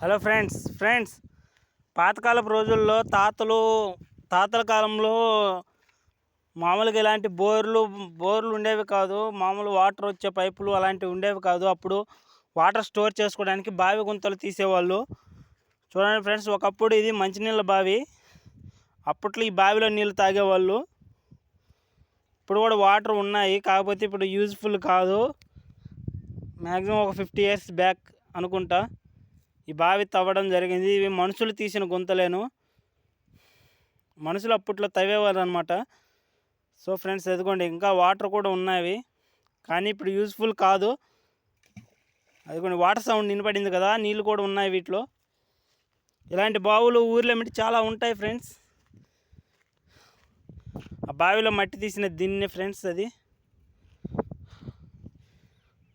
Hello friends friends పాతకాలపు రోజుల్లో తాతలు తాతల కాలంలో మామూలుగా ఇలాంటి బోర్లు బోర్లు ఉండేవి కాదు. మామూలు వాటర్ వచ్చే పైపులు అలాంటివి ఉండేవి కాదు. అప్పుడు వాటర్ స్టోర్ చేసుకోవడానికి బావి గుంతలు తీసేవాళ్ళు. చూడండి ఫ్రెండ్స్ ఒకప్పుడు ఇది మంచినీళ్ళ బావి. అప్పట్లో ఈ బావిలో నీళ్ళు తాగేవాళ్ళు. ఇప్పుడు కూడా వాటర్ ఉన్నాయి. కాకపోతే ఇప్పుడు యూజ్ఫుల్ కాదు. మ్యాక్సిమం ఒక ఫిఫ్టీ ఇయర్స్ బ్యాక్ అనుకుంటా. ఈ బావి తవ్వడం జరిగింది. ఇవి మనుషులు తీసిన గుంతలేను. మనుషులు అప్పట్లో తవ్వేవారు అనమాట సో ఫ్రెండ్స్ ఎదుగుండి ఇంకా వాటర్ కూడా ఉన్నాయి కానీ ఇప్పుడు యూజ్ఫుల్ కాదు. అదిగోండి వాటర్ సౌండ్ వినపడింది కదా నీళ్ళు కూడా ఉన్నాయి వీటిలో. ఇలాంటి బావులు ఊర్లో ఏమిటి చాలా ఉంటాయి ఫ్రెండ్స్. ఆ బావిలో మట్టి తీసిన దీన్నే ఫ్రెండ్స్ అది.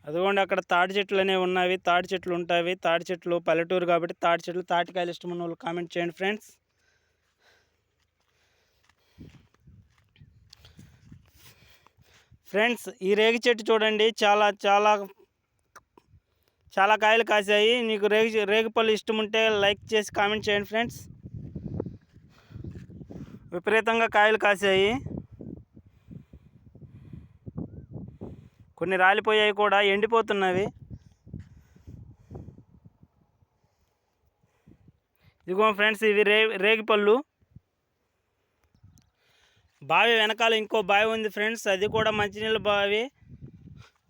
అదిగోండి అక్కడ తాటి చెట్లు అనేవి ఉన్నవి తాటి చెట్లు ఉంటాయి. తాటి చెట్లు పల్లెటూరు కాబట్టి తాటి చెట్లు తాటికాయలు ఇష్టం ఉన్న వాళ్ళు కామెంట్ చేయండి ఫ్రెండ్స్. ఫ్రెండ్స్ ఈ రేగి చెట్టు చూడండి. చాలా చాలా చాలా కాయలు కాసాయి నీకు రేగి రేగిపళ్ళు ఇష్టం ఉంటే లైక్ చేసి కామెంట్ చేయండి ఫ్రెండ్స్. విపరీతంగా కాయలు కాసాయి కొన్ని రాలిపోయాయి కూడా ఎండిపోతున్నవి. ఇదిగో ఫ్రెండ్స్ ఇవి రే రేగిపళ్ళు. బావి వెనకాల ఇంకో బావి ఉంది ఫ్రెండ్స్ అది కూడా మంచినీళ్ళ బావి.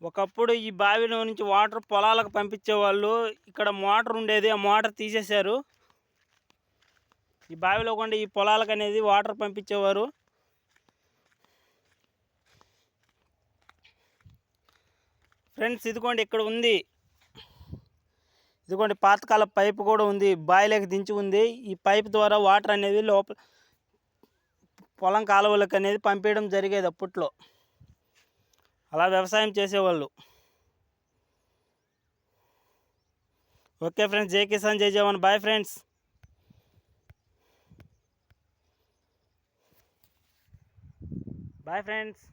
ఒకప్పుడు ఈ బావిలో నుంచి వాటర్ పొలాలకు పంపించేవాళ్ళు. ఇక్కడ మోటార్ ఉండేది ఆ మోటార్ తీసేశారు. ఈ బావిలో కూడా ఈ పొలాలకు అనేది వాటర్ పంపించేవారు. ఫ్రెండ్స్ ఇదిగోండి ఇక్కడ ఉంది. ఇదిగోండి పాతకాల పైపు కూడా ఉంది. బాయిలోకి దించి ఉంది. ఈ పైప్ ద్వారా వాటర్ అనేది లోపల పొలం కాలువలకు అనేది పంపించడం జరిగేది అప్పట్లో. అలా వ్యవసాయం చేసేవాళ్ళు. ఓకే ఫ్రెండ్స్ జై కిసాన్ జై జవాన్. Bye friends. Bye friends.